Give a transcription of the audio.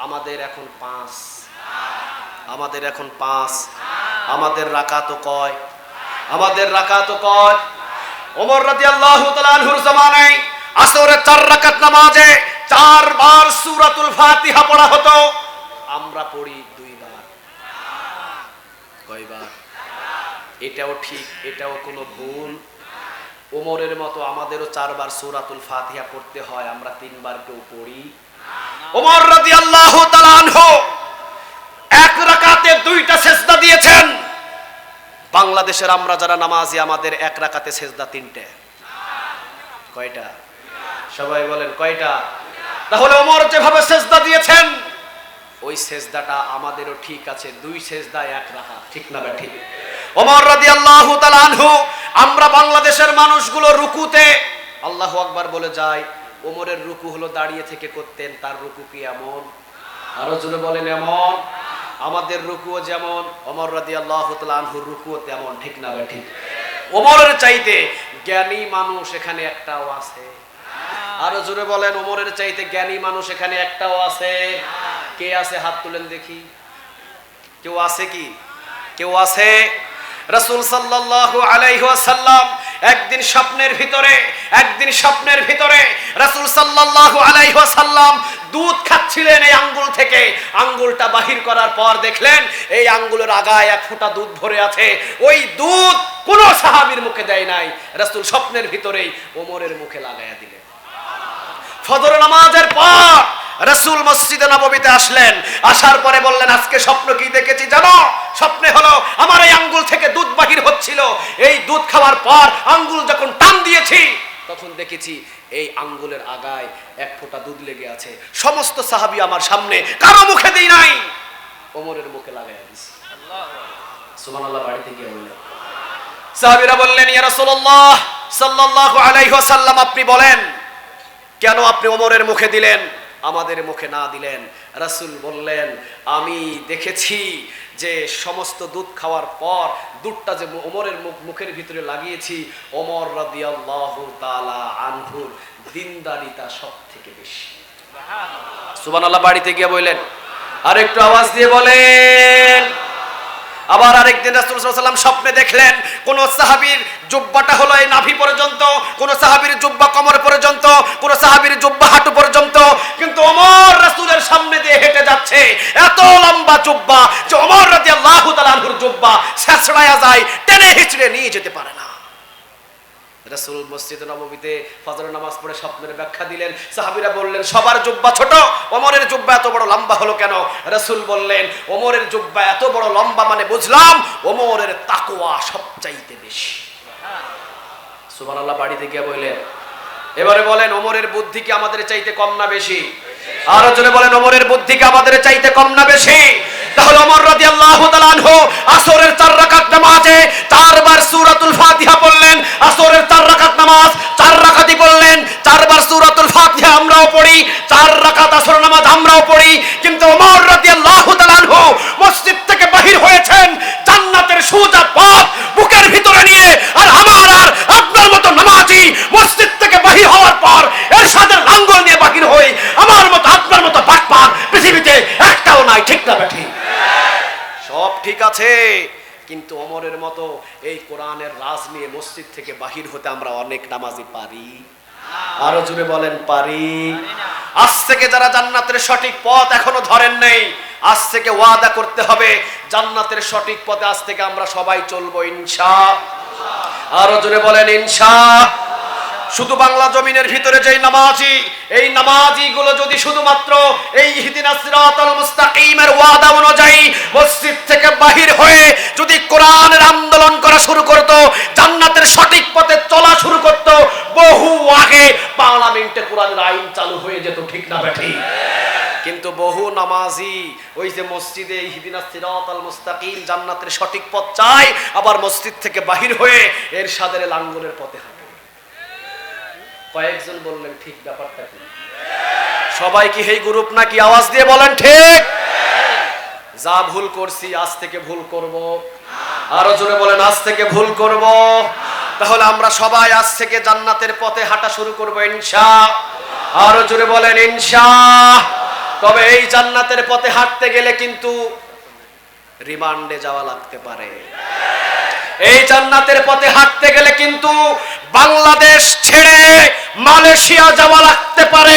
আমাদের এখন পাঁচ। আমাদের এখন পাঁচ। আমাদের রাকাত কয়? আমাদের রাকাত কয়? ওমর রাদিয়াল্লাহু তাআলা আনহুর জামানায় আসরের চার রাকাত নামাজে চারবার সূরাতুল ফাতিহা পড়া হতো। আমরা পড়ি দুইবার। কয়বার? এটাও ঠিক, এটাও কোনো ভুল। ওমরের মতো আমাদেরও চারবার সূরাতুল ফাতিহা পড়তে হয়, আমরা তিনবার কেউ পড়ি। ওমর তাআলা আনহু এক রাকাতে দুইটা সেজদা দিয়েছেন। বাংলাদেশের আমরা যারা নামাজি, আমাদের এক রাকাতে সেজদা তিনটে। কয়টা? সবাই বলেন, কয়টা? তাহলে ওমর যেভাবে সেজদা দিয়েছেন, ওই সেজদাটা আমাদেরও ঠিক আছে, দুই সেজদা এক রাখা। ঠিক না বা ঠিক। ওমর রাদিয়াল্লাহু তাআলা আনহু, আমরা বাংলাদেশের মানুষগুলো রুকুতে, আল্লাহু আকবার বলে যায় ওমরের রুকু হলো দাঁড়িয়ে থেকে করতেন, তার রুকু কি এমন? আরও জোরে বলেন, এমন। আমাদের রুকুও যেমন, ওমর রাদিয়াল্লাহু তাআলা আনহুর রুকুও তেমন, ঠিক না ঠিক? ওমরের চাইতে জ্ঞানী মানুষ এখানে একটাও আছে। আরও জোরে বলেন, ওমরের চাইতে জ্ঞানী মানুষ এখানে একটাও আছে। কে আছে? হাত তুলেন দেখি। কেউ আছে কি? কেউ আছে? রাসূল সাল্লাল্লাহু আলাইহি ওয়াসাল্লাম একদিন স্বপ্নের ভিতরে, একদিন স্বপ্নের ভিতরে রাসূল সাল্লাল্লাহু আলাইহি ওয়াসাল্লাম দুধ খাচ্ছিলেন এই আঙ্গুল থেকে। আঙ্গুলটা বাহির করার পর দেখলেন এই আঙ্গুলের আগায় এক ফোঁটা দুধ ভরে আছে। ওই দুধ কোন সাহাবীর মুখে দেয় নাই। রাসূল স্বপ্নের ভিতরেই ওমরের মুখে লাগায়া দিলেন। ফজর নামাজের পর রসুল মসজিদে নববীতে আসলেন। আসার পরে বললেন, আজকে স্বপ্ন কি দেখেছি জানো? স্বপ্নে হলো আমার এই আঙ্গুল থেকে দুধ বাহির হচ্ছিল। এই দুধ খাওয়ার পর আঙ্গুল যখন টান দিয়েছি, তখন দেখেছি এই আঙ্গুলের আগায় এক ফোঁটা দুধ লেগে আছে। সমস্ত সাহাবি আমার সামনে, কারও মুখে দেই নাই। ওমরের মুখে লাগাইয়া দিছি সুবহানাল্লাহ, বাড়িতে গিয়ে বললেন। সাহাবীরা বললেন, ইয়া রাসূলুল্লাহ, সাল্লাল্লাহু আলাইহি ওয়াসাল্লাম, আপনি বলেন, কেন আপনি ওমরের মুখে দিলেন? আমাদের মুখে না দিলেন, রাসূল বললেন, আমি দেখেছি যে সমস্ত দুধ খাওয়ার পর দুধটা যে ওমরের মুখ, মুখের ভিতরে লাগিয়েছি, ওমর রাদিয়াল্লাহু আনহুর দিনদারিতা সব থেকে বেশি। সুবহানাল্লাহ, বাড়িতে গিয়ে বললেন আর একটু আওয়াজ দিয়ে বলেন। আবার আরেকদিন রাসূল সাল্লাল্লাহু আলাইহি ওয়াসাল্লাম স্বপ্নে দেখলেন, কোন সাহাবীর জুব্বাটা হলো এই নাভি পর্যন্ত, কোন সাহাবীর জুব্বা কমর পর্যন্ত, কোন সাহাবীর জুব্বা হাঁটু পর্যন্ত ব্যাখ্যা দিলেন। সাহাবীরা বললেন, সবার জুব্বা ছোট ওমরের জুব্বা এত বড় লম্বা হলো কেন? বললেন ওমরের জুব্বা এত বড় লম্বা মানে বুঝলাম ওমরের তাকওয়া সবচাইতে বেশি। সুবহানাল্লাহ, বাড়িতে গিয়ে বললেন, এবারে বলেন ওমরের বুদ্ধি কি আমাদের চাইতে কম না বেশি? আরও বলেন, ওমরের বুদ্ধি আমাদের চাইতে কম না বেশি। তাহলে ওমর রাদিয়াল্লাহু তাআলা আনহু আসরের চার রাকাত নামাজে চারবার সূরাতুল ফাতিহা পড়লেন, আসরের চার রাকাত নামাজ চার রাকাতই পড়লেন, চারবার সূরাতুল ফাতিহা আমরাও পড়ি, চার রাকাত আসর নামাজ আমরাও পড়ি। কিন্তু ওমর রাদিয়াল্লাহু তাআলা আনহু মসজিদ থেকে বাহির হয়েছেন, জান্নাতের সোজা পথ বুকের ভিতরে নিয়ে আর আমার আর আপনার মতো নামাজি মসজিদ থেকে বাহির হওয়ার পর এর সাথে লাঙ্গল নিয়ে বাহির হই আমার মতো আপনার মতো বাটপার পৃথিবীতে একটাও নাই ঠিক না ব্যাঠি সব ঠিক আছে। কিন্তু অমরের মতো এই কোরআনের রাজ নিয়ে মসজিদ থেকে বাহির হতে আমরা অনেক নামাজি পারি। আরও জুড়ে বলেন, পারি। আজ থেকে যারা জান্নাতের সঠিক পথ এখনও ধরেন নেই, আজ থেকে ওয়াদা করতে হবে, জান্নাতের সঠিক পথে আজ থেকে আমরা সবাই চলবো, ইনশা। আরও জোরে বলেন, ইনশা। শুধু বাংলা জমিনের ভিতরে যেই নামাজি, এই নামাজি গুলো যদি শুধুমাত্র এই ওয়াদা অনুযায়ী মসজিদ থেকে বাহির হয়ে যদি কোরআনের আন্দোলন করা শুরু করত, জান্নাতের সঠিক পথে চলা শুরু করত, বহু আগে পার্লামেন্টে কোরআনের আইন চালু হয়ে যেত, ঠিক না বেঠি কিন্তু বহু নামাজি ওই যে মসজিদে মুস্তাকিম জান্নাতের সঠিক পথ চায়, আবার মসজিদ থেকে বাহির হয়ে এর সাদের লাঙ্গলের পথে হাঁটে। কয়েকজন বললেন, ঠিক ব্যাপারটা কি? সবাই কি এই গ্রুপ নাকি আওয়াজ দিয়ে বলেন, ঠিক? যা ভুল করছি, আজ থেকে ভুল করব। আরও জোরে বলেন, আজ থেকে ভুল করব। তাহলে আমরা সবাই আজ থেকে জান্নাতের পথে হাঁটা শুরু করব, ইনশা। আরও জোরে বলেন, ইনশা। তবে এই জান্নাতের পথে হাঁটতে গেলে কিন্তু রিমান্ডে যাওয়া লাগতে পারে। এই জান্নাতের পথে হাঁটতে গেলে কিন্তু বাংলাদেশ ছেড়ে মালয়েশিয়া যাওয়া লাগতে পারে।